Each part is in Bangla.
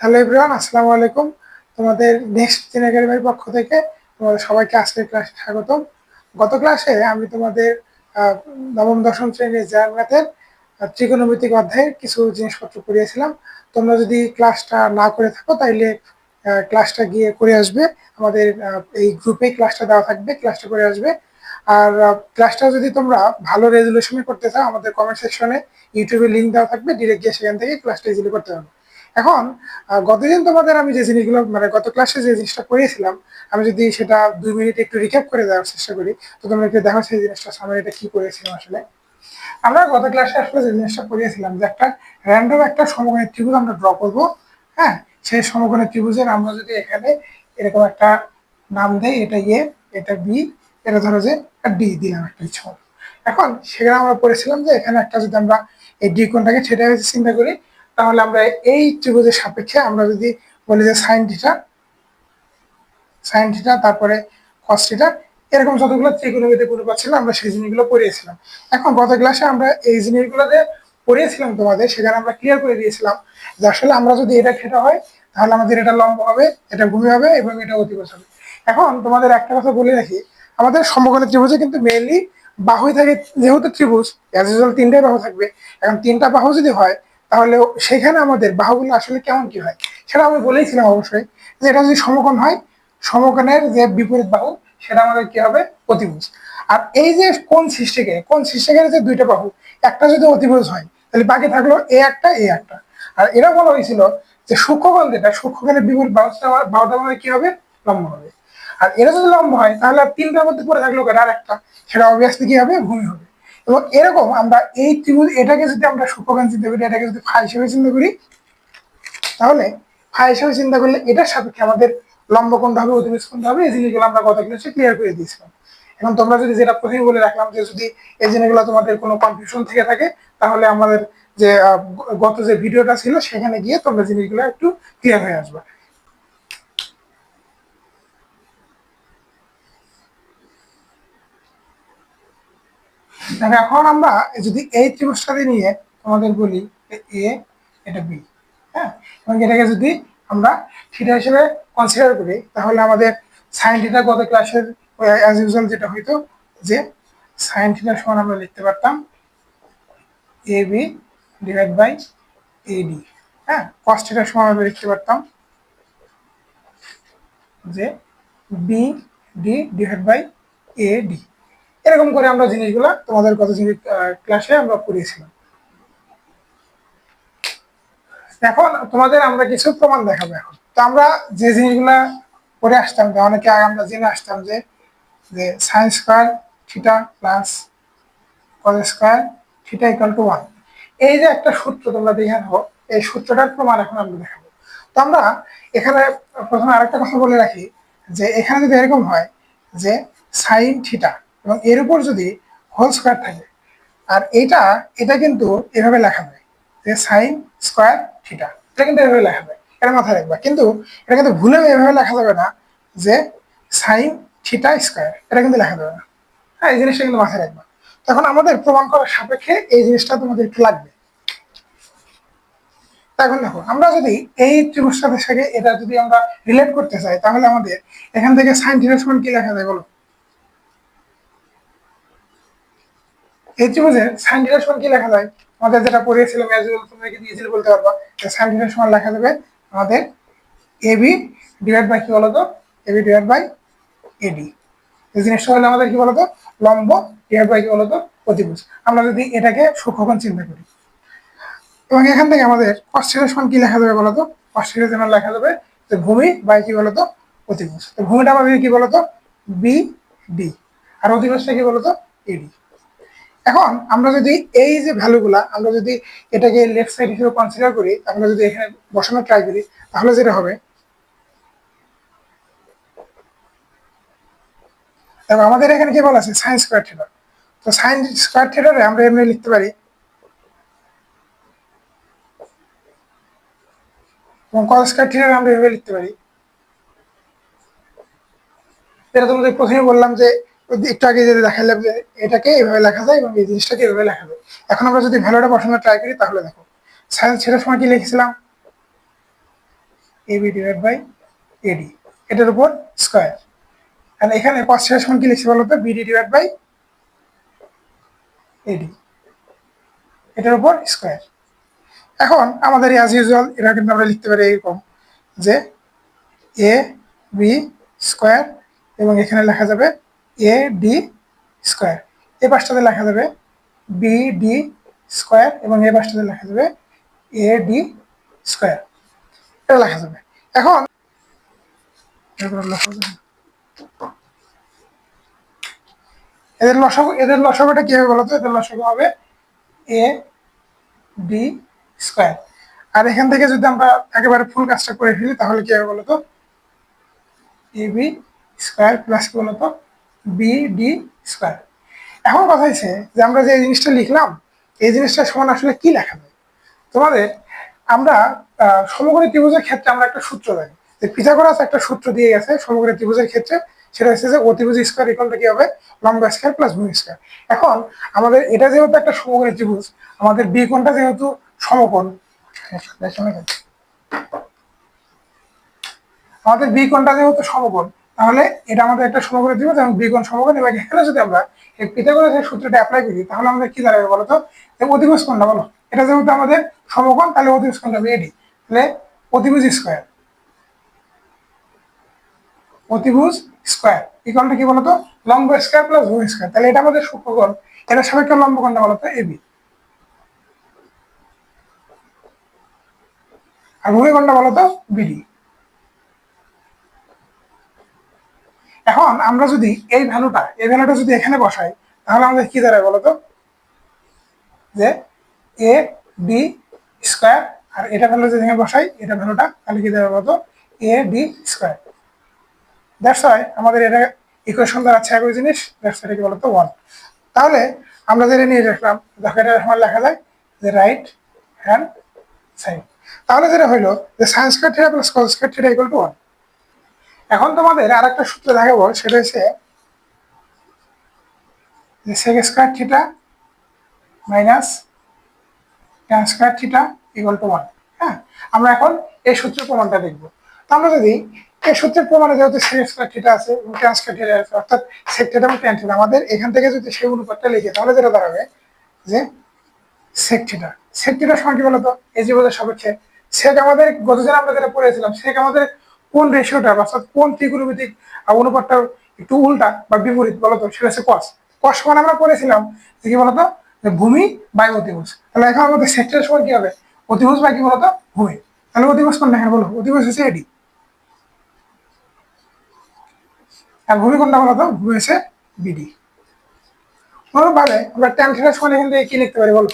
হ্যালো এভরিওয়ান, আসসালামু আলাইকুম। তোমাদের নেক্সট জেন একাডেমির পক্ষ থেকে তোমাদের সবাইকে আজকের ক্লাসে স্বাগতম। গত ক্লাসে আমি তোমাদের নবম, দশম শ্রেণির ম্যাথের ত্রিকোণমিতিক অধ্যায়ের কিছু জিনিসপত্র পড়িয়েছিলাম। তোমরা যদি ক্লাসটা না করে থাকো, তাইলে ক্লাসটা গিয়ে করে আসবে। আমাদের এই গ্রুপে ক্লাসটা দেওয়া থাকবে ক্লাসটা করে আসবে। আর ক্লাসটা যদি তোমরা ভালো রেজলিউশনে করতে চাও, আমাদের কমেন্ট সেকশনে ইউটিউবে লিঙ্ক দেওয়া থাকবে। ডিরেক্ট গিয়ে সেখান থেকে ক্লাসটা ইজিলি করতে পারবে। এখন গতদিন তোমাদের আমি যে জিনিসগুলো মানে গত ক্লাসে যে জিনিসটা পড়িয়েছিলাম আমি যদি সেটা দুই মিনিট একটু রিক্যাপ করে দেওয়ার চেষ্টা করি, তো তোমরা একটু দেখো সেই জিনিসটা, সামনে এটা কি করেছিলাম আসলে। আমরা গত ক্লাসে আসলে যে জিনিসটা পড়িয়েছিলাম যে একটা র্যান্ডম একটা সমকোণী ত্রিভুজ আমরা ড্র করব হ্যাঁ? সেই সমকোণী ত্রিভুজের আমরা যদি এখানে এরকম একটা নাম দেই, এটা এ এটা বি এটা ধরো যে ডি দিলাম একটা ইচ্ছা এখন সেখানে আমরা পড়েছিলাম যে এখানে একটা যদি আমরা এই ডি কোনটাকে সেটা চিন্তা করি তাহলে আমরা এই ত্রিভুজের সাপেক্ষে আমরা যদি বলি যে সাইন থিটা সাইন থিটা তারপরে কস এরকম যতগুলো ত্রিকোণমিতি গুণ ছিল আমরা সেই জিনিসগুলো পড়িয়েছিলাম। এখন গত ক্লাসে আমরা এই জিনিসগুলো যে পড়িয়েছিলাম তোমাদের, সেখানে আমরা ক্লিয়ার করে দিয়েছিলাম যে আসলে আমরা যদি এটা থেটা হয়, তাহলে আমাদের এটা লম্ব হবে, এটা ভূমি হবে এবং এটা অতিভুজ হবে। এখন তোমাদের একটা কথা বলে রাখি, আমাদের সমকোণী ত্রিভুজে কিন্তু মেইনলি বাহুই থাকে, যেহেতু ত্রিভুজ অ্যাজ তিনটাই বাহু থাকবে। এখন তিনটা বাহু যদি হয় তাহলে সেখানে আমাদের বাহুগুলো আসলে কেমন কি হয়? সেটা আমি বলেইছিলাম অবশ্যই যে এটা যদি সমকোণ হয়, সমকোণের যে বিপরীত বাহু, সেটা আমাদের কি হবে? অতিভুজ। আর এই যে কোন সৃষ্টিকে কোন সৃষ্টিকের যে দুইটা বাহু, একটা যদি অতিভুজ হয়, তাহলে বাকি থাকল এ একটা এ একটা। আর এরা বলা হয়েছিল যে সূক্ষ্মকোণ যেটা, সূক্ষ্মকোণের বিপরীত বাহুটা বাহুটা আমাদের কি হবে? লম্ব হবে। আর এরা যদি লম্ব হয়, তাহলে আর তিনটার মধ্যে পড়ে থাকল আর একটা। সেটা অবভিয়াসলি কি হবে? ভূমি হবে। এবং এরকম আমরা এই ত্রিভুজ, এটাকে যদি আমরা সূক্ষ্মকোণ চিন্তা করি, এটাকে যদি ফাই হিসেবে চিন্তা করি, তাহলে ফাই হিসেবে চিন্তা করলে এটার সাপেক্ষে আমাদের লম্ব কোণটা হবে অতিবেশ কোণটা হবে, এই জিনিসগুলো আমরা গত ক্লাসে ক্লিয়ার করে দিয়েছিলাম। এখন তোমরা যদি যেটা প্রথমে বলে রাখলাম যে যদি এই জিনিসগুলো তোমাদের কোনো কনফিউশন থেকে থাকে, তাহলে আমাদের যে গত যে ভিডিওটা ছিল, সেখানে গিয়ে তোমরা জিনিসগুলো একটু ক্লিয়ার হয়ে আসবে। দেখো এখন আমরা যদি এই ত্রিভুজটাকে নিয়ে তোমাদের বলি এ এটা বি হ্যাঁ? এবং এটাকে যদি আমরা থিটা হিসেবে কনসিডার করি, তাহলে আমাদের সাইন থিটা গত ক্লাসের অ্যাজ ইউজুয়াল যেটা হইতো, যে সাইন থিটার সমান আমরা লিখতে পারতাম A B divide by AD হ্যাঁ? কস থিটার সমান আমরা লিখতে পারতাম যে B D divide by A D এরকম করে আমরা জিনিসগুলো তোমাদের জিনিস ক্লাসে আমরা পড়িয়েছিলাম। এখন তোমাদের আমরা কিছু প্রমাণ দেখাবো এখন। তো আমরা যে জিনিসগুলা পড়ে আসতাম অনেকে আগে আমরা জেনে আসতাম যে যে sine square theta plus cos square theta equal to one এই যে একটা সূত্র তোমরা দেখে নাও, এই সূত্রটার প্রমাণ এখন আমরা দেখাবো। তো আমরা এখানে প্রথমে আরেকটা কথা বলে রাখি, যে এখানে যদি এরকম হয় যে সাইন থিটা এবং এর উপর যদি হোল স্কোয়ার থাকে, আর এটা এটা কিন্তু এভাবে লেখা যায় যে সাইন স্কোয়ার থিটা এটা কিন্তু এভাবে লেখা যায় এটা মাথায় রাখবা। কিন্তু এটা কিন্তু ভুলেও এভাবে লেখা যাবে না যে সাইন থিটা স্কোয়ার এটা কিন্তু লেখা যাবে না। হ্যাঁ এই জিনিসটা কিন্তু মাথায় রাখবা। তখন আমাদের প্রমাণ করার সাপেক্ষে এই জিনিসটা তোমাদের একটু লাগবে। এখন দেখো, আমরা যদি এই ত্রিভুজটার সাথে এটা যদি আমরা রিলেট করতে চাই, তাহলে আমাদের এখান থেকে সাইন থিটা সমান কি লেখা যায় বলো? এই ত্রিভুজের সাইন থিটার সমান কি লেখা যায়? আমাদের যেটা পড়িয়েছিলাম as usual তোমাদেরকে দিয়েছিল বলতে পারবা? সাইন সমান লেখা যাবে আমাদের এবি ডিভাইড বাই কি বলতো? এবি ডিভাইড বাই এডি এই জিনিসটা হলে আমাদের কি বলতো? লম্ব ডিভাইড বাই কি বলতো? অতিভুজ। আমরা যদি এটাকে সূক্ষ্মকোণ চিন্তা করি। এবং এখান থেকে আমাদের কষ্টের সমান কি লেখা যাবে বলতো? কষ্টের জন্য লেখা যাবে, যে ভূমি বাই কি বলতো? অতিভুজ। তো ভূমিটা আমাদের কি বলতো? বি ডি আর অতিভুজটা কি বলতো? এডি এখন আমরা যদি এই যে ভ্যালুগুলা, আমরা যদি এটাকে লেফট সাইড হিসেবে কনসিডার করি, আমরা যদি এখানে বসানো ট্রাই করি, তাহলে যেটা হবে? এবং আমাদের এখানে কি বলা আছে? সাইন স্কোয়ার থিটা তো সাইন স্কোয়ার থিটারে আমরা এমনি লিখতে পারি। এবং কস স্কোয়ার থিটারে আমরা এভাবে লিখতে পারি। এটা তোমাদের প্রথমে বললাম যে একটু আগে যদি দেখালাম যে এটাকে এভাবে লেখা যায় এবং এই জিনিসটাকে এভাবে লেখা যায়। এখন আমরা যদি ভ্যালুটা বসানো ট্রাই করি, তাহলে দেখো সাইন সেটার সময় কি লিখেছিলাম? এবি ডিভাইড বাই এডি এটার উপর স্কোয়ার আর এখানে কস শেষ সমান কি লিখছি বলতো বিডি ডিভাইড বাই এডি এটার উপর স্কোয়ার এখন আমাদের অ্যাজ ইউজুয়াল এটা কিন্তু আমরা লিখতে পারি এরকম যে এ বি স্কোয়ার এবং এখানে লেখা যাবে এ ডি স্কোয়ার এ পাশটাতে লেখা যাবে বি ডি স্কোয়ার এবং এ পাশটাতে লেখা যাবে এ ডি স্কোয়ার এটা লেখা যাবে। এখন। এদের লসক এদের লসকটা কি হবে বলতো এদের লসক হবে এ ডি স্কোয়ার আর এখান থেকে যদি আমরা একেবারে ফুল কাজটা করে ফেলি, তাহলে কি হবে বলতো এ বি স্কোয়ার প্লাস কি বলতো বি ডি স্কোয়ার এখন কথা হচ্ছে যে আমরা যে জিনিসটা লিখলাম, এই জিনিসটা সমান আসলে কি লেখা যায়? তোমাদের, আমরা সমকোণী ত্রিভুজের ক্ষেত্রে আমরা একটা সূত্র জানি। যে পিথাগোরাস একটা সূত্র দিয়ে গেছে সমগ্র ত্রিভুজের ক্ষেত্রে। সেটা হচ্ছে যে অতিভুজ স্কোয়ার ইকুয়ালটা কি হবে? লম্বা স্কোয়ার প্লাস ভূমি স্কোয়ার এখন আমাদের এটা যেহেতু একটা সমগ্র ত্রিভুজ, আমাদের বি কোণটা যেহেতু সমকোণ। দেখো আমাদের বি কোণটা যেহেতু সমকোণ তাহলে এটা আমাদের একটা সমকোণী ত্রিভুজ এবং বি কোণ সমকোণ এবং এখানে যদি আমরা এই পিথাগোরাসের সূত্রটা অ্যাপ্লাই করি, তাহলে আমাদের কি দাঁড়াবে বলো তো যে অতিভুজ কোণটা, বলো। এটা যেহেতু আমাদের সমকোণ, তাহলে অতিভুজ কোণটা হবে এডি তাহলে অতিভুজ স্কোয়ার অতিভুজ স্কোয়ার এই ইকুয়ালটা কি বলতো? লম্ব স্কোয়ার প্লাস ভূমি স্কোয়ার তাহলে এটা আমাদের সূক্ষ্মকোণ। এটা সাপেক্ষে লম্ব কোণটা বলতো এবি আর ভূমি কোণটা বলতো বিডি এখন আমরা যদি এই ভ্যালুটা এই ভ্যালুটা যদি এখানে বসাই, তাহলে আমাদের কি দাঁড়ায় বলতো? যে এ বি স্কোয়ার আর এটা ভ্যালু যদি এখানে বসাই, এটা ভ্যালুটা, তাহলে কি দাঁড়াবে বলতো? এ বি স্কোয়ার দ্যাটস আমাদের এটা ইকুয়েশন দাঁড়াচ্ছে একই জিনিস দ্যাটস এটা কি বলতো? ওয়ান তাহলে আমরা যেটা নিয়ে রাখলাম দেখো এটা আমার লেখা যায়, যে রাইট হ্যান্ড সাইড তাহলে যেটা হইল, যে sine square theta plus cos square theta equal to one এখন তোমাদের আর একটা সূত্র দেখাবো, সেটা হচ্ছে যে sec square theta minus tan square theta equal to হ্যাঁ? আমরা এখন এই সূত্রের প্রমাণটা দেখব। তো আমরা যদি এই সূত্রের প্রমাণে যেহেতু সেক স্কোয়ার থিটা আছে এবং ট্যান স্কোয়ার থিটা আছে, অর্থাৎ সেক থিটা এবং ট্যান থিটা আমাদের এখান থেকে যদি সেই অনুপাতটা লিখি, তাহলে যেটা দাঁড়াবে যে সেক থিটা সেক থিটার সমান কি বলতো? এই জীবনের সাপেক্ষে। সেক আমাদের গতদিন আমরা যেটা পড়েছিলাম সেক আমাদের কোন রেশিওটা অর্থাৎ কোন ত্রিগুণমিতিক আহ, অনুপাতটা একটু উল্টা বা বিপরীত বলতো? সেটা হচ্ছে কস কস সমান আমরা পড়েছিলাম যে কি বলতো? ভূমি বাই অতিভুজ। তাহলে এখন আমাদের সেক্টরের সময় কি হবে? অতিভুজ বা কি বলতো? ভূমি। তাহলে অতিভুজ কোনটা? হ্যাঁ বলো। অতিভুজ হচ্ছে এডি আর ভূমি কোনটা বলতো? ভূমি হচ্ছে বিডি অনুরূপভাবে আমরা ট্যান থিটার সমান এখান থেকে কি লিখতে পারি বলো?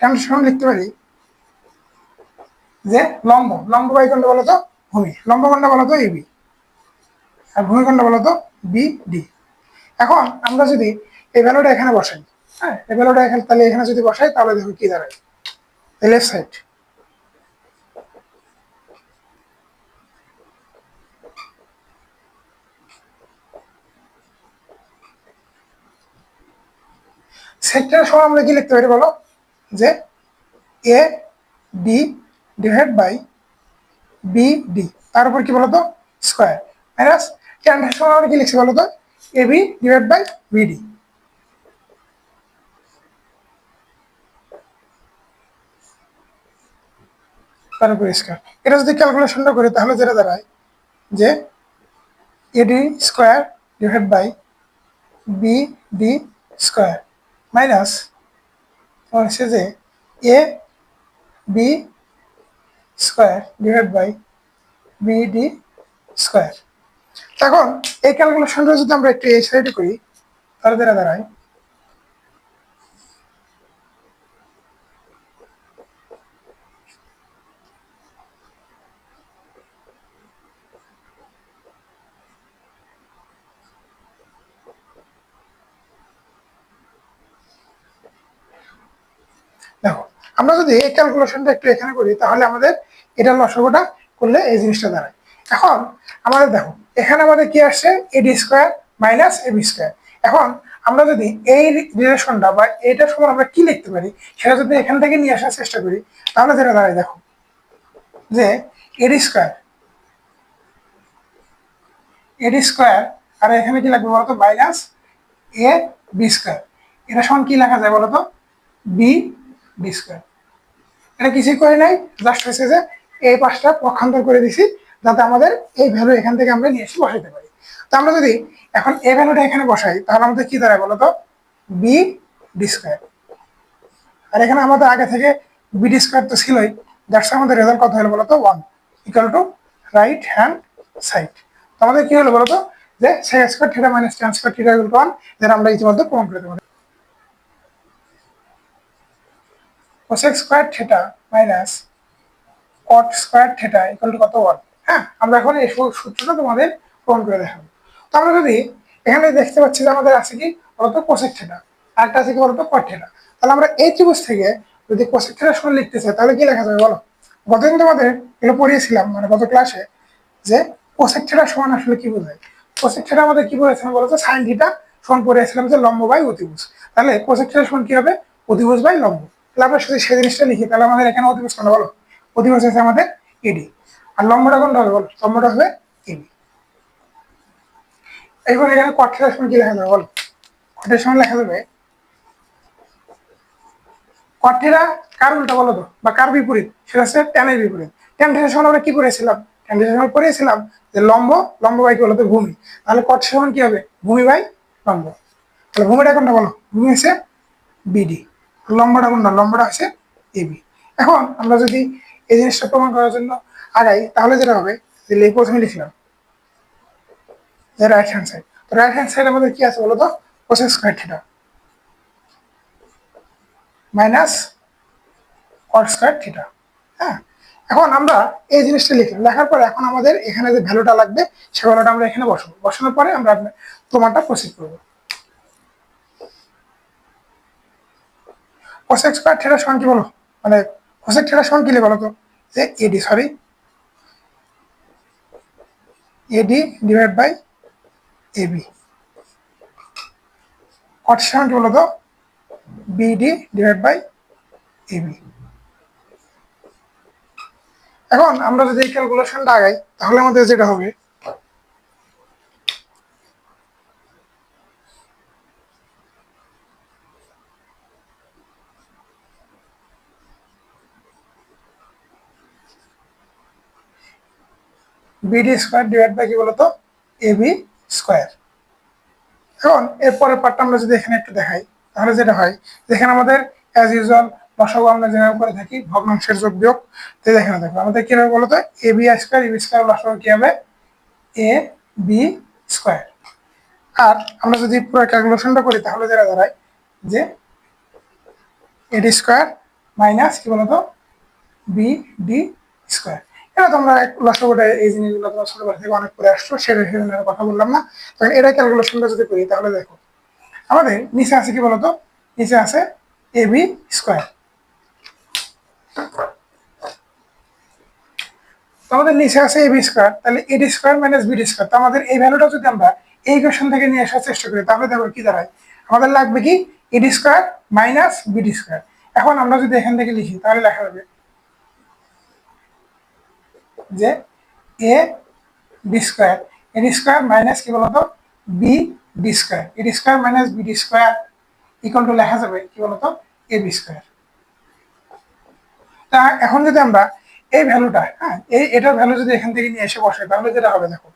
ট্যান সমান লিখতে পারি যে লম্ব। লম্ব বাই বলতো? ভূমি। লম্ব কোনটা বলতো এবি আর ভূমি কোনটা বলতো বি ডি এখন আমরা যদি এই ভ্যালুটা এখানে বসাই হ্যাঁ এই ভ্যালুটা এখানে, তাহলে এখানে যদি বসাই, তাহলে দেখো কি দাঁড়ায়। লেফট সাইড সেক্টরের সময় আমরা কি লিখতে পারি বলো? যে A D divide by B D তার উপর কি বলতো? স্কোয়ার মাইনাস ট্যানটার সময় আমরা কি লিখছি বলতো? A B divide by BD তার উপর স্কোয়ার এটা যদি ক্যালকুলেশনটা করি তাহলে যেটা দাঁড়ায় যে AD square divide by B D square minus হচ্ছে যে A B square divide by BD square. এখন এই ক্যালকুলেশনটা যদি আমরা একটু এই সাইডে করি, তাহলে যেটা দাঁড়ায় দেখো, আমরা যদি এই ক্যালকুলেশনটা একটু এখানে করি, তাহলে আমাদের এটার লসগোটা করলে এই জিনিসটা দাঁড়ায়। এখন আমাদের দেখো, এখানে আমাদের কি আসছে? AD square minus AB square. এখন আমরা যদি এই রিলেশনটা বা এইটার সময় আমরা কি লিখতে পারি? সেটা যদি এখান থেকে নিয়ে আসার চেষ্টা করি, তাহলে যেটা দাঁড়ায় দেখো, যে এডি স্কোয়ার এডি স্কোয়ার, আর এখানে কি লাগবে বলতো? Minus A B square. এটা সমান কি লেখা যায় বলতো? B B square. এটা কিছুই করে নাই জাস্ট হয়েছে যে এই পাশটা পক্ষান্তর করে দিছি, যাতে আমাদের এই ভ্যালু এখান থেকে আমরা নিয়ে এসে বসাইতে পারি। তো আমরা যদি এখন এই ভ্যালুটা এখানে বসাই, তাহলে আমাদের কি দাঁড়ায় বলতো বি ডি স্কোয়ার আর এখানে আমাদের আগে থেকে বি ডি স্কোয়ার তো ছিলই দ্যাটস আমাদের রেজাল্ট কত হলো বলতো one equal to right hand side তো আমাদের কি হলো বলতো যে sec square theta minus tan square theta equal to one যেটা আমরা ইতিমধ্যে প্রমাণ করে দেবো। Cosec square theta minus cot square theta equal to কত ওয়ান হ্যাঁ আমরা এখন এই সূত্রটা তোমাদের প্রমাণ করে দেখাবো। তো আমরা যদি এখানে দেখতে পাচ্ছি যে আমাদের আছে কি, বলতো কোসেক থিটা আরেকটা আছে কি বলতো কট থিটা তাহলে আমরা এই ত্রিভুজ থেকে যদি কোসেক থিটা সমান লিখতে চাই, তাহলে কি লেখা যাবে বলো? গতদিন তোমাদের এগুলো পড়িয়েছিলাম মানে গত ক্লাসে যে কোসেক থিটা সমান আসলে কি বোঝায়? কোসেক থিটা আমাদের কি বলেছিলাম বলতো সাইন থিটা সমান পড়িয়েছিলাম যে লম্ব বাই অতিভুজ। তাহলে কোসেক থিটা সমান কি হবে? অতিভুজ বাই লম্ব। তাহলে আমরা যদি সেই জিনিসটা লিখি, তাহলে আমাদের এখানে অতিভুজ কোনটা বলো? অতিভুজ আছে আমাদের এডি। আর লম্বটা কোনটা হবে বলো? লম্বটা হবে এবি এবার এখানে কঠের সময় কি লেখা যাবে বলো? কঠের সময় লেখা যাবে কঠেরা কার উল্টা বলো তো? বা কার বিপরীত? সেটা হচ্ছে ট্যানের বিপরীত। ট্যান সময় আমরা কি করেছিলাম? ট্যান সময় পড়েছিলাম যে লম্ব লম্ব বাই কি বলতো ভূমি। তাহলে কট সমান কি হবে? ভূমি বাই লম্ব। তাহলে ভূমিটা কোনটা বলো? ভূমি হচ্ছে বিডি লম্বটা কোনটা? লম্বটা হচ্ছে এবি এখন আমরা যদি এই জিনিসটা প্রমাণ করার জন্য আগাই, তাহলে যেটা হবে, যে প্রথমে লিখলাম। রাইট হ্যান্ড সাইড তো রাইট হ্যান্ড সাইড আমাদের কি আছে বলতো? Cosec square theta minus cot square theta হ্যাঁ? এখন আমরা এই জিনিসটা লিখলাম। লেখার পরে এখন আমাদের এখানে যে ভ্যালুটা লাগবে, সে ভ্যালুটা আমরা এখানে বসাবো। বসানোর পরে আমরা প্রমাণটা প্রসিড করব। কোসেক স্কোয়ার থিটার সমান কি বলো? মানে কোসেক থিটার সমান কি লিখে তো? যে AD sorry AD divide by AB cot সমান তো? বিডি ডিভাইড বাই এবি এখন আমরা যদি এই ক্যালকুলেশনটা আগাই, তাহলে আমাদের যেটা হবে বিডি স্কোয়ার ডিভাইড বাই কি বলতো? এবি স্কোয়ার এখন এরপরের পার্টটা আমরা যদি এখানে একটু দেখাই, তাহলে যেটা হয়, যেখানে আমাদের অ্যাজ ইউজুয়াল লসাগু আমরা যেভাবে করে থাকি, ভগ্নাংশের যোগ বিয়োগ তো এখানে দেখো, আমাদের কি হবে বলতো? A B square A B square লসাগু কি হবে? এ বি স্কোয়ার আর আমরা যদি পুরো ক্যালকুলেশনটা করি, তাহলে যেটা দাঁড়ায়, যে এডি স্কোয়ার মাইনাস কি বলতো? বি ডি স্কোয়ার এটা তোমরা লসাগুটা এই জিনিসগুলো তোমরা ছোটবেলা থেকে অনেক করে আসছো সেটা সেখানে কথা বললাম না। তখন এটা ক্যালকুলেশনটা যদি করি, তাহলে দেখো। আমাদের নিচে আছে কি বলতো? নিচে আছে এ বি স্কোয়ার আমাদের নিচে আছে এ বি স্কোয়ার তাহলে AD square minus BD square তো আমাদের এই ভ্যালুটা যদি আমরা এই কোয়েশন থেকে নিয়ে আসার চেষ্টা করি, তাহলে দেখো কি দাঁড়ায়। আমাদের লাগবে কি? AD square minus BD square এখন আমরা যদি এখান থেকে লিখি, তাহলে লেখা যাবে যে A B square. AD square minus কি বলতো? B D square. AD square minus B D square equal to লেখা যাবে কি বলতো? A B square. তা এখন যদি আমরা এই ভ্যালুটা হ্যাঁ এই এটার ভ্যালু যদি এখান থেকে নিয়ে এসে বসে তাহলে যেটা হবে দেখো,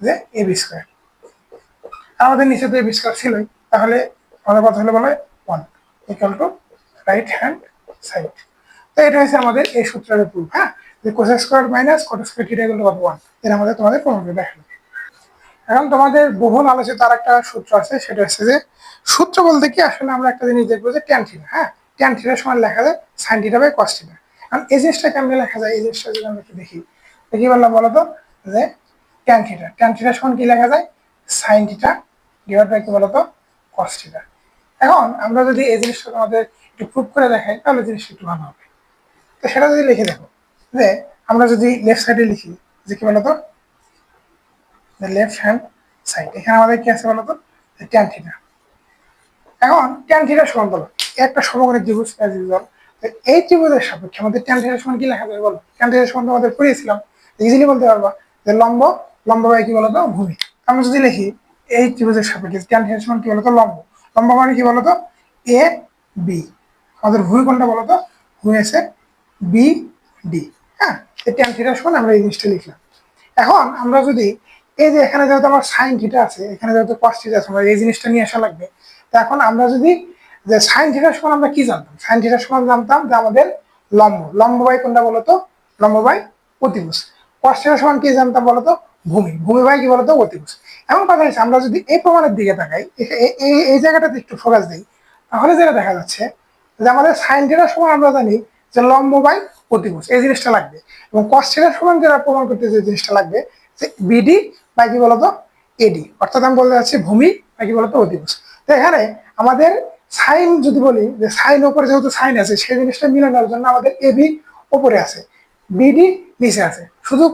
যে এ বি স্কোয়ার। আমাদের নিচে তো এ বি স্কোয়ার ছিলই, তাহলে আমাদের কথা হলে বলে one equal to right hand side তো এটা হচ্ছে আমাদের এই সূত্রের প্রুফ হ্যাঁ? যে cosec square minus cot square theta equal to one এটা আমাদের তোমাদের করে দেখানো এখন তোমাদের বহুল আলোচিত আর একটা সূত্র আছে, সেটা হচ্ছে যে, সূত্র বলতে কি, আসলে আমরা একটা জিনিস দেখব যে ট্যান থিটা হ্যাঁ? ট্যান থিটার সময় লেখা যায় sine theta by cos theta কারণ এই জিনিসটা কেমন লেখা যায়? এই জিনিসটা যদি আমরা একটু দেখি কি বললাম বলো তো যে ট্যান থিটা ট্যান থিটার সময় কি লেখা যায়? সাইন থিটা ডিভাইড বাই কি বলতো? কস থিটা এখন আমরা যদি এই জিনিসটা তোমাদের একটু প্রুভ করে দেখাই, তাহলে জিনিসটা একটু ভালো হবে। তো সেটা যদি লিখে দেখো। যে আমরা যদি লেফট সাইডে লিখি, যে কি বলতো? লেফট হ্যান্ড সাইড এখানে আমাদের কি আছে বলতো? ট্যান থিটা এখন ট্যান থিটা সমান বলো। একটা সমগ্র ত্রিভুজ অ্যাজ এই ত্রিভুজের সাপেক্ষে আমাদের ট্যান থিটার সমান কি লেখা যাবে বলো? ট্যান থিটার সমান আমাদের পড়িয়েছিলাম ইজিলি বলতে পারবা যে লম্ব লম্ব বাই কি বলতো? ভূমি। আমরা যদি লিখি, এই ত্রিভুজের সাপেক্ষে ট্যান থিটা সমান কি বলতো? লম্ব। লম্ব মানে কি বলতো? এ বি আমাদের ভূমি কোনটা বলতো? ভূমি আছে বি ডি হ্যাঁ এই ট্যান থিটা আমরা এই জিনিসটা লিখলাম। এখন আমরা যদি এই যে এখানে যেহেতু আমার সাইন থিটা আছে, এখানে যেহেতু কস থিটা আছে, আমরা এই জিনিসটা নিয়ে আসা লাগবে। তো এখন আমরা যদি যে সাইন থিটার সমান আমরা কি জানতাম? সাইন থিটার সমান জানতাম যে আমাদের লম্ব। লম্ব বাই কোনটা বলতো? লম্ব বাই অতিভুজ। কস সমান কি জানতাম বলতো? ভূমি। ভূমি বাই কি বলতো? অতিভুজ। এমন কথা হচ্ছে আমরা যদি এই প্রমাণের দিকে তাকাই এই জায়গাটাতে একটু ফোকাস দিই, তাহলে যেটা দেখা যাচ্ছে যে আমাদের সাইন থিটার সমান আমরা জানি যে লম্ব বাই অতিভুজ এই জিনিসটা লাগবে। এবং কস থিটার সমান যেটা প্রমাণ করতে যে জিনিসটা লাগবে যে বিডি বা কি বলতো এডি অর্থাৎ আমি বলতে চাচ্ছি ভূমি বা কি বলতো অতিভুজ তো এখানে আমাদের সাইন যদি বলি, যে সাইন ওপরে যেহেতু সাইন আছে, সেই জিনিসটা মিলানোর জন্য আমাদের এবি ওপরে আছে বিডি নিচে আছে। শুধু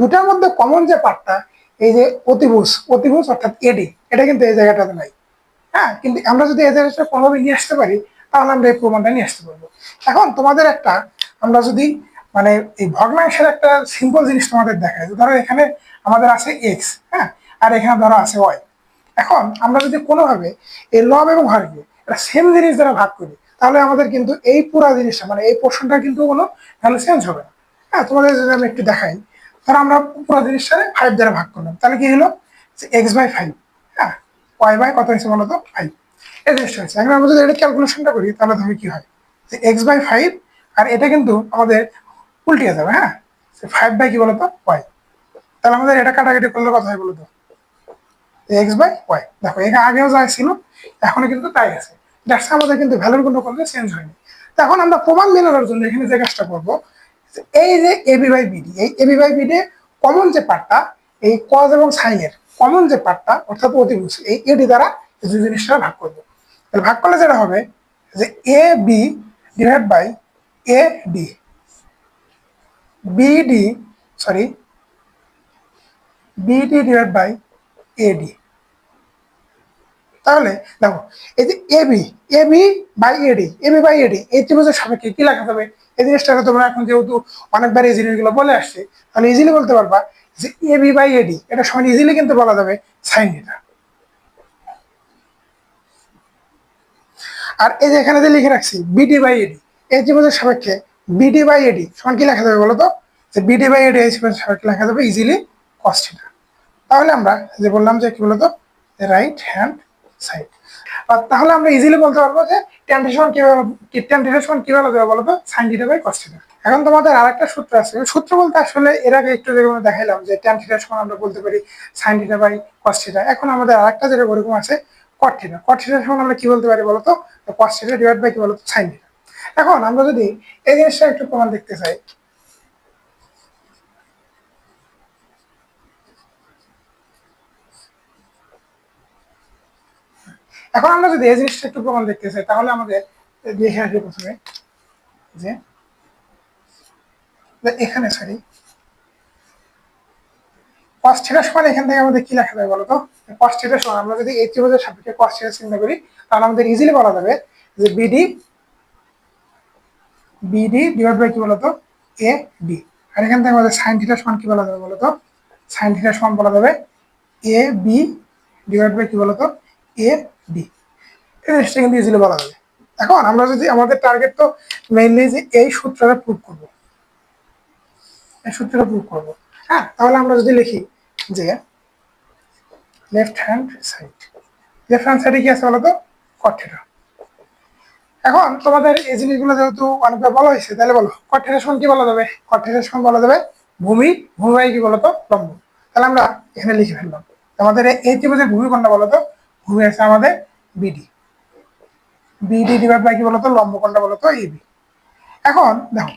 দুটার মধ্যে কমন যে পার্টটা এই যে অতিভুজ অতিভুজ অর্থাৎ এডি এটা কিন্তু এই জায়গাটাতে নাই। হ্যাঁ কিন্তু আমরা যদি এই জায়গাটা কোনোভাবে নিয়ে আসতে পারি, তাহলে আমরা এই প্রমাণটা নিয়ে আসতে পারব। এখন তোমাদের একটা, আমরা যদি মানে এই ভগ্নাংশের একটা সিম্পল জিনিস তোমাদের দেখায় ধরো এখানে আমাদের আছে এক্স হ্যাঁ? আর এখানে ধরো আছে ওয়াই এখন আমরা যদি কোনোভাবে এই লব এবং হরকে একটা সেম জিনিস দ্বারা ভাগ করি, তাহলে আমাদের কিন্তু এই পুরা জিনিসটা মানে এই পোর্শনটা কিন্তু কোনো ভ্যালু চেঞ্জ হবে না। হ্যাঁ তোমাদের যদি আমি একটু দেখাই, ধরো আমরা পুরো জিনিসটা ফাইভ দ্বারা ভাগ করলাম, তাহলে কি হলো? যে এক্স বাই ফাইভ হ্যাঁ? ওয়াই বাই কত হয়েছে বলো তো? ফাইভ এই জিনিসটা হচ্ছে এখন আমরা যদি এটা ক্যালকুলেশনটা করি, তাহলে ধরো কি হয়? যে এক্স বাই ফাইভ আর এটা কিন্তু আমাদের উল্টিয়ে যাবে হ্যাঁ? ফাইভ বাই কি বলতো? ওয়াই তাহলে আমাদের এটা কাটাকাটি করলে কথা হয় বলতো? এক্স বাই ওয়াই দেখো, এখানে আগেও যা ছিল এখনও কিন্তু তাই আছে। জাস্ট আমাদের কিন্তু ভ্যালুর কোনো কোনো চেঞ্জ হয়নি। তো এখন আমরা প্রমাণ মেলানোর জন্য এখানে যে কাজটা করব এই যে এবি বাই বিডি এই এবি বাই বিডি কমন যে পার্টটা এই কজ এবং সাইনের কমন যে পার্টটা অর্থাৎ অতিভুজ, এই এডি দ্বারা দুই জিনিসটা ভাগ করব। তাহলে ভাগ করলে যেটা হবে? যে A B by A D BD sorry BD divide by AD তাহলে দেখো, এই যে AB AB by AD AB by AD এই ত্রিভুজের সাপেক্ষে কি লেখা যাবে? এই জিনিসটাকে তোমরা এখন যেহেতু অনেকবার এই জিনিসগুলো বলে আসছে, তাহলে ইজিলি বলতে পারবা যে এবি বাই এডি এটা সমান ইজিলি কিন্তু বলা যাবে সাইন এটা আর এই যে এখানে যে লিখে রাখছি বিডি বাই এডি এই ত্রিভুজের সাপেক্ষে বিডি বাই এডি সমান কি লেখা যাবে বলতো? যে বিডি বাই এডি এই ত্রিভুজের সাপেক্ষে লেখা যাবে ইজিলি কস থিটা তাহলে আমরা যে বললাম যে কি বলতো? রাইট হ্যান্ড সাইড আর তাহলে আমরা ইজিলি বলতে পারব যে টেন সমান কীভাবে সমান কীভাবে দেবে বলতো? সাইন বাই কস এখন তোমাদের আরেকটা সূত্র আছে। সূত্র বলতে আসলে এর আগে একটু যেরকম দেখাইলাম যে টেন থিটা সমান আমরা বলতে পারি sine theta by cos theta এখন আমাদের আরেকটা যেটা ওরকম আছে কট থিটা কট থিটা সমান আমরা কি বলতে পারি বলতো? কস থিটা ডিভাইড বাই কি বলতো? সাইন থিটা এখন আমরা যদি এই জিনিসটা একটু প্রমাণ দেখতে চাই। এখন আমরা যদি এই জিনিসটা একটু প্রমাণ দেখতে চাই, তাহলে আমাদের দেখে আসি প্রথমে, যে এখানে সরি কস থিটা সমান এখান থেকে আমাদের কি লেখা যাবে বলতো? কস থিটা সমান। আমরা যদি এই ত্রিভুজের সাপেক্ষে কস চিন্তা করি তাহলে আমাদের ইজিলি বলা যাবে যে বিডি বিডি ডিভাইড বাই কি বলতো? এ ডি আর এখান থেকে আমাদের সাইন থিটা সমান কি বলা যাবে বলতো? সাইন থিটা সমান বলা যাবে এ বি ডিভাইড বাই কি বলতো? এ ডি এই জিনিসটা কিন্তু ইজিলি বলা যাবে। এখন আমরা যদি আমাদের টার্গেট তো মেইনলি যে এই সূত্রটা প্রুভ করব। এই সূত্রটা প্রুভ করব। হ্যাঁ তাহলে আমরা যদি লিখি যে left hand side left hand সাইডে কি আছে বলতো? থিটা এখন তোমাদের এই জিনিসগুলো যেহেতু অনেকবার বলা হয়েছে, তাহলে বলো, কঠের সমান কি বলা যাবে? কঠের সমান বলা যাবে ভূমি ভূমি কি বলতো? লম্ব। তাহলে আমরা এখানে লিখে ফেললাম। আমাদের এই ত্রিভুজের ভূমি বলতো? ভূমি আছে আমাদের বিডি বিডি ডিভাইড বাই কি বলতো? লম্ব বলতো এবি এখন দেখো,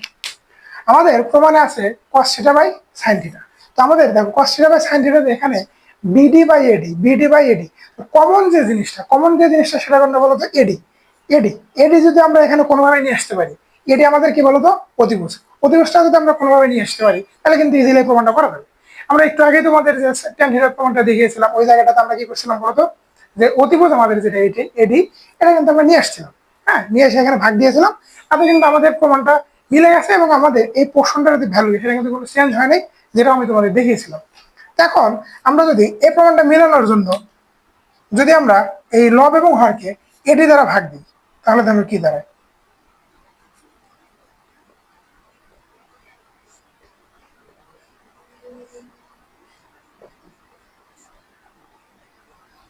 আমাদের প্রমাণে আছে cos theta by sine theta তো আমাদের দেখো cos theta by sine theta এখানে BD by AD BD by AD common যে জিনিসটা কমন যে জিনিসটা সেটা কোনটা বলতো এডি এডি এডি যদি আমরা এখানে কোনোভাবে নিয়ে আসতে পারি এডি আমাদের কি বলতো অতিভুজ। অতিভুজটা যদি আমরা কোনোভাবে নিয়ে আসতে পারি, তাহলে কিন্তু ইজিলি প্রমাণটা করা যাবে। আমরা একটু আগে তোমাদের যে টেন হিটার প্রমাণটা দেখিয়েছিলাম, ওই জায়গাটাতে আমরা কি করছিলাম বলতো যে অতিভুজ আমাদের যেটা এটি এডি এটা কিন্তু আমরা নিয়ে আসছিলাম। হ্যাঁ নিয়ে এসে এখানে ভাগ দিয়েছিলাম। তাতে কিন্তু আমাদের প্রমাণটা মিলে গেছে এবং আমাদের এই পোর্শনটার যে ভ্যালু সেটা কিন্তু কোনো চেঞ্জ হয় নাই, যেটা আমি তোমাদের দেখিয়েছিলাম। এখন আমরা যদি এই প্রমাণটা মেলানোর জন্য যদি আমরা এই লব এবং হরকে এটি দ্বারা ভাগ দিই, তাহলে দেখো কি দাঁড়ায়।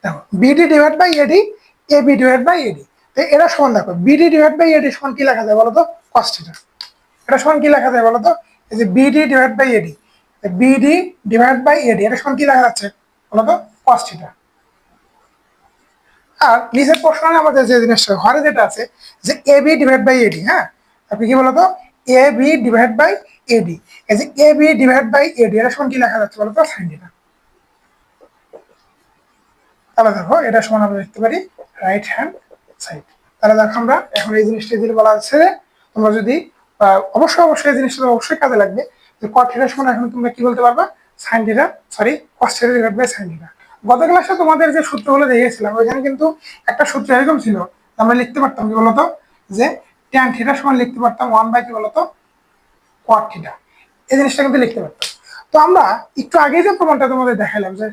দেখো BD divide by AD A B divide by AD তো এটা সমান দেখো বিডি ডিভাইড বাই এডি সমান কি লেখা যায় বলতো? তো কস থিটা এটা সমান কি লেখা যায় বলো তো এই যে BD divide by AD BD divide by AD এটা সমান কি লেখা যাচ্ছে? বলো তো কস থিটা আর আমাদের যে জিনিসটা, ঘরে যেটা আছে, যে A B divide by AD হ্যাঁ? আপনি কি বলতো? A B divide by AD এই যে A B divide by AD এটা সমান কি লেখা যাচ্ছে বলতো? সাইন তাহলে দেখো, এটা সমান আমরা লিখতে পারি রাইট হ্যান্ড সাইড তাহলে দেখো আমরা এখন এই জিনিসটা যদি বলা আছে তোমরা যদি অবশ্যই অবশ্যই এই জিনিসটা অবশ্যই কাজে লাগবে। কট থিটার কি বলতে পারবা? সাইন সরি কস থিটা গত ক্লাসে তোমাদের যে সূত্রগুলো দেখিয়েছিলাম কিন্তু একটা সূত্র আমরা লিখতে পারতাম কি বলতো? যে ট্যান থিটার সমান লিখতে পারতাম ওয়ান বাই কি বলতো? কট থিটা এই জিনিসটা কিন্তু লিখতে পারতাম। তো আমরা একটু আগে যে প্রমাণটা তোমাদের দেখালাম যে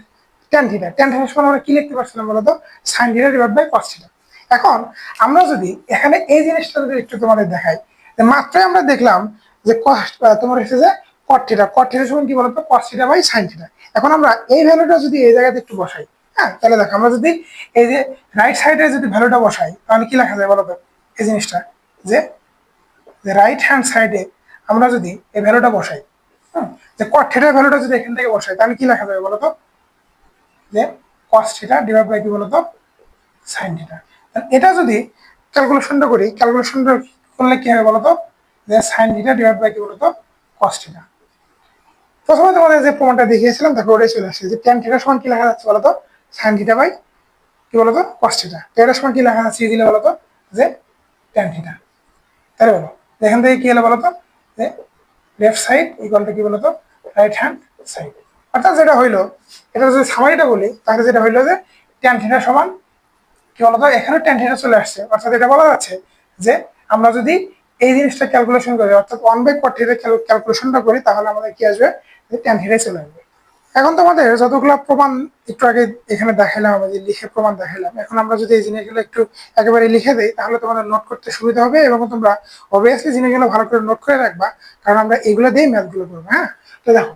ট্যান থিটা ট্যান থিটার সমান আমরা কি লিখতে পারছিলাম বলতো? Sine theta divide by cos theta এখন আমরা যদি এখানে এই জিনিসটা যদি একটু তোমাদের দেখাই মাত্রই আমরা দেখলাম যে কস তোমার হচ্ছে যে কট থিটা কট সমান কি বলতো? কস থিটা বাই সাইন এখন আমরা এই ভ্যালুটা যদি এই জায়গাতে একটু বসাই হ্যাঁ তাহলে দেখো আমরা যদি এই যে রাইট সাইডে যদি ভ্যালুটা বসাই, তাহলে কি লেখা যায় বলতো এই জিনিসটা, যে রাইট হ্যান্ড সাইডে আমরা যদি এই ভ্যালুটা বসাই যে কট ভ্যালুটা যদি এখান থেকে বসাই, তাহলে কি লেখা যাবে বলতো যে কস থিটা ডিভাইড বাই কি বলতো? সাইন এটা যদি ক্যালকুলেশনটা করি ক্যালকুলেশনটা করলে কি হবে বলতো যে সাইন থিটা ডিভাইড বাই কি বলতো? কস প্রথমে তোমাদের যে প্রমাণটা দেখিয়েছিলাম, তারপর ওটাই চলে আসছে যে ট্যান থিটা সমান কি লেখা যাচ্ছে বলতো? সাইন থিটা বাই কি বলতো? কস থিটা তো সমান কি লেখা যাচ্ছে দিলে বলতো? যে ট্যান থিটা তাই বলো, এখান থেকে কি হলো বলতো? যে লেফট সাইড ইকুয়াল টু কি বলতো? রাইট হ্যান্ড সাইড অর্থাৎ যেটা হইল, এটা যদি সামারিটা বলি, তাহলে যেটা হইল যে ট্যান থিটা সমান কি বলতো? এখানে ট্যান থিটা চলে আসছে। অর্থাৎ এটা বলা যাচ্ছে যে আমরা যদি এই জিনিসটা ক্যালকুলেশন করি, অর্থাৎ ওয়ান বাই কট থিটা ক্যালকুলেশনটা করি, তাহলে আমাদের কি আসবে? ট্যান থিটাই চলে আসবে। এখন তোমাদের যতগুলো প্রমাণ একটু আগে এখানে দেখালাম আমাদের লিখে প্রমাণ দেখালাম এখন আমরা যদি এই জিনিসগুলো একটু একেবারে লিখে দিই, তাহলে তোমাদের নোট করতে সুবিধা হবে এবং তোমরা অবভিয়াসলি জিনিসগুলো ভালো করে নোট করে রাখবা, কারণ আমরা এগুলো দিয়েই ম্যাথগুলো করব হ্যাঁ? তো দেখো,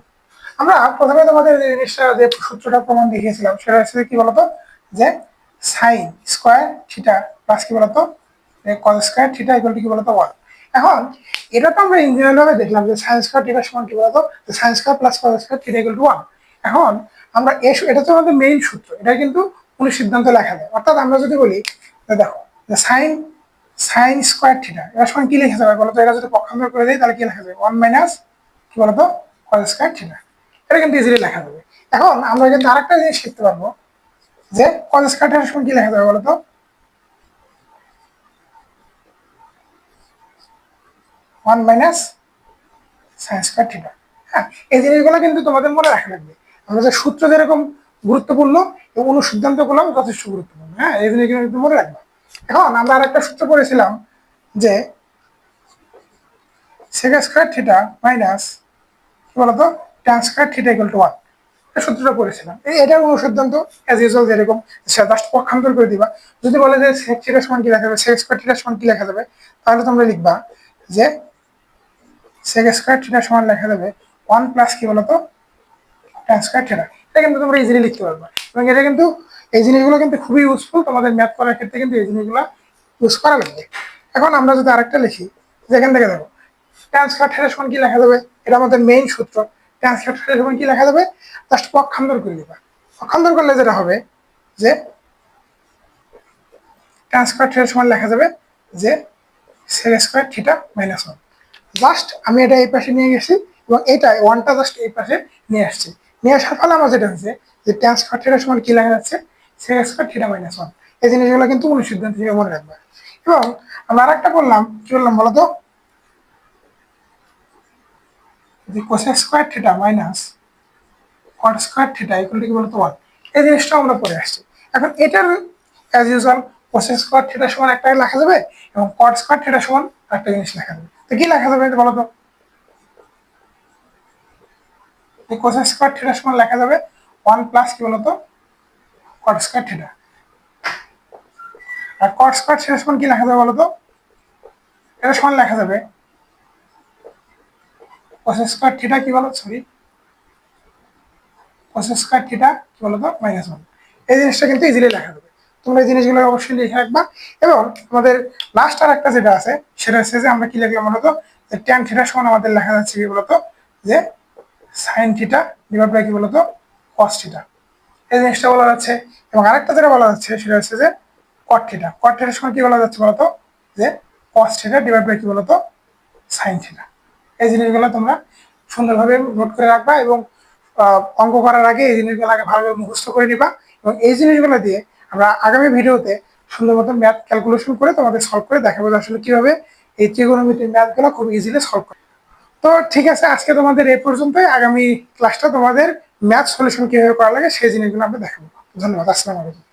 আমরা প্রথমে তোমাদের জিনিসটা যে সূত্রটা প্রমাণ দেখিয়েছিলাম, সেটা হচ্ছে কি বলতো? যে সাইন স্কোয়ার থিটা প্লাস কি বলতো? কস স্কোয়ার থিটা টু কি বলতো? ওয়ান এখন এটা তো আমরা ইঞ্জিনিয়ার দেখলাম যে সায়েন্স স্কোয়ার থিটার সমান কি বলতো? Sine square plus cos square theta equal to one এখন আমরা সূ- এটা তো আমাদের মেইন সূত্র এটা কিন্তু কোনো সিদ্ধান্ত লেখা যায়। অর্থাৎ আমরা যদি বলি দেখো সাইন সাইন স্কোয়ার থিটা এর সমান কি লেখা যাবে বলতো? এটা যদি পক্ষান্তর করে দেয় তাহলে কি লেখা যাবে? ওয়ান মাইনাস কি বলতো? কস স্কোয়ার থিটা এটা কিন্তু ইজিলি লেখা যাবে। এখন আমরা কিন্তু আরেকটা জিনিস শিখতে পারব, যে কস স্কোয়ার থিটার সমান কি লেখা যাবে বলতো? One minus sine square theta হ্যাঁ এই জিনিসগুলো কিন্তু তোমাদের মনে রাখা লাগবে। আমরা যে সূত্র যেরকম গুরুত্বপূর্ণ এবং অনুসিদ্ধান্তগুলো যথেষ্ট গুরুত্বপূর্ণ। হ্যাঁ এই জিনিসগুলো কিন্তু মনে রাখবে। এখন আমরা আরেকটা সূত্র পড়েছিলাম যে সেক স্কোয়ার থিটা মাইনাস কি বলতো? Tan square theta equal to one সূত্রটা পড়েছিলাম। এই এটার অনুসিদ্ধান্ত অ্যাজ ইউজুয়াল যেরকম জাস্ট পক্ষান্তর করে দিবা। যদি বলে যে সেক থিটা সমান কি লেখা যাবে? সেক স্কোয়ার থিটা সমান কি লেখা যাবে? তাহলে তোমরা লিখবা যে সেক স্কোয়ার থিটা সমান লেখা যাবে ওয়ান প্লাস কি বলতো? ট্যান স্কোয়ার এটা কিন্তু তোমরা ইজিলি লিখতে পারবে। এবং এটা কিন্তু এই জিনিসগুলো কিন্তু খুবই ইউজফুল তোমাদের ম্যাথ করার ক্ষেত্রে কিন্তু এই জিনিসগুলো ইউজ করা লাগবে। এখন আমরা যদি আরেকটা লিখি, যেখান থেকে দেখো ট্যান স্কোয়ার থিটা সমান কি লেখা যাবে? এটা আমাদের মেইন সূত্র। ট্যান স্কোয়ার থিটা সমান কি লেখা যাবে? জাস্ট পক্ষান্তর করে দিবা। পক্ষান্তর করলে যেটা হবে, যে ট্যান স্কোয়ার থিটা সমান লেখা যাবে, যে sec square theta minus one just আমি এটা এই পাশে নিয়ে গেছি এবং এটা ওয়ানটা জাস্ট এই পাশে নিয়ে আসছি। নিয়ে আসার ফলে আমার যেটা হয়েছে যে ট্যান স্কোয়ার থিটার সমান কি লেখা যাচ্ছে? Sec square theta minus one এই জিনিসগুলো কিন্তু অনুসিদ্ধান্ত থেকে মনে রাখবে। এবং আমরা আরেকটা করলাম কি বললাম বলতো যে cosec square theta minus cot square theta to কি বলতো? ওয়ান এই জিনিসটা আমরা পড়ে আসছি। এখন এটার as usual cosec square theta সমান একটা লেখা যাবে এবং কট স্কোয়ার থিটা সমান একটা জিনিস লেখা যাবে। কি লেখা যাবে এটা বলো তো? এই কোস স্কোয়ার থিটার সমান লেখা যাবে ওয়ান প্লাস কি বলতো কট স্কোয়ার থিটা। আর কট স্কোয়ার থিটার সমান কি লেখা যাবে বলতো এটা সমান লেখা যাবে কোস স্কোয়ার থিটা কি বলো? সরি। কোস স্কোয়ার থিটা কি বলতো মাইনাস ওয়ান। এই জিনিসটা কিন্তু ইজিলি লেখা যাবে। তোমরা এই জিনিসগুলো অবশ্যই লিখে রাখবা। এবং আমাদের লাস্ট আর একটা যেটা আছে, সেটা হচ্ছে যে আমরা কি লিখলাম বলতো? যে ট্যান থিটার সমান আমাদের লেখা যাচ্ছে কি বলতো? যে সাইন থিটা ডিভাইড বাই কি বলতো? কস থিটা এই জিনিসটা বলা যাচ্ছে। এবং আরেকটা যেটা বলা যাচ্ছে, সেটা হচ্ছে যে কট থিটা কট থিটার সময় কি বলা যাচ্ছে বলতো? যে কস থিটা ডিভাইড বাই কি বলতো? সাইন থিটা এই জিনিসগুলো তোমরা সুন্দরভাবে নোট করে রাখবা এবং অঙ্ক করার আগে এই জিনিসগুলো আগে ভালোভাবে মুখস্থ করে নিবা। এবং এই জিনিসগুলো দিয়ে আমরা আগামী ভিডিওতে সুন্দর মতো ম্যাথ ক্যালকুলেশন করে তোমাদের সলভ করে দেখাবো আসলে কীভাবে এই ত্রিগোনোমিতির ম্যাথগুলো খুব ইজিলি সলভ করে তো ঠিক আছে, আজকে তোমাদের এই পর্যন্তই। আগামী ক্লাসটা তোমাদের ম্যাথ সলিউশন কীভাবে করা লাগে সেই জিনিসগুলো আমরা দেখাবো। ধন্যবাদ, আসসালামু আলাইকুম।